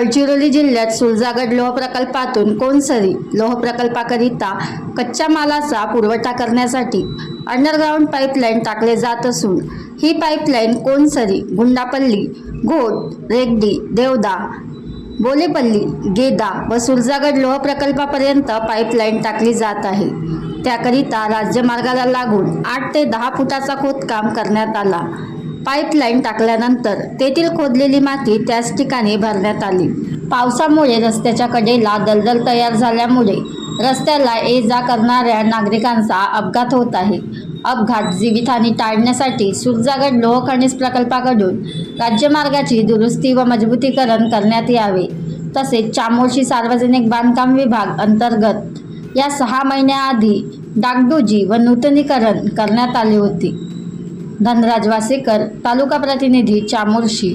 गडचिरोली जिल्ह्यात सुलजागड लोह प्रकल्पातून कोनसरी लोह प्रकल्पाकरिता कच्च्या मालाचा पुरवठा करण्यासाठी अंडरग्राऊंड पाईपलाईन टाकले जात असून ही पाईपलाईन कोनसरी गुंडापल्ली घोट रेगडी देवदा बोलेपल्ली गेदा व सुलजागड लोह प्रकल्पापर्यंत पाईपलाईन टाकली जात आहे. त्याकरिता राज्यमार्गाला लागून आठ ते दहा फुटाचा खोदकाम करण्यात आला. पाईपलाईन टाकल्यानंतर तेथील खोदलेली माती त्याच ठिकाणी भरण्यात आली. पावसामुळे रस्त्याच्या कडेला दलदल तयार झाल्यामुळे रस्त्याला ये जा करणाऱ्या नागरिकांचा अपघात होत आहे. अपघात जीवितहानी टाळण्यासाठी सुरजागड लोह खनिज प्रकल्पाकडून राज्यमार्गाची दुरुस्ती व मजबूतीकरण करण्यात यावे. तसेच चामोशी सार्वजनिक बांधकाम विभाग अंतर्गत या सहा महिन्याआधी डागडुजी व नूतनीकरण करण्यात आले होते. धनराज वासेकर तालुका प्रतिनिधी चामोर्शी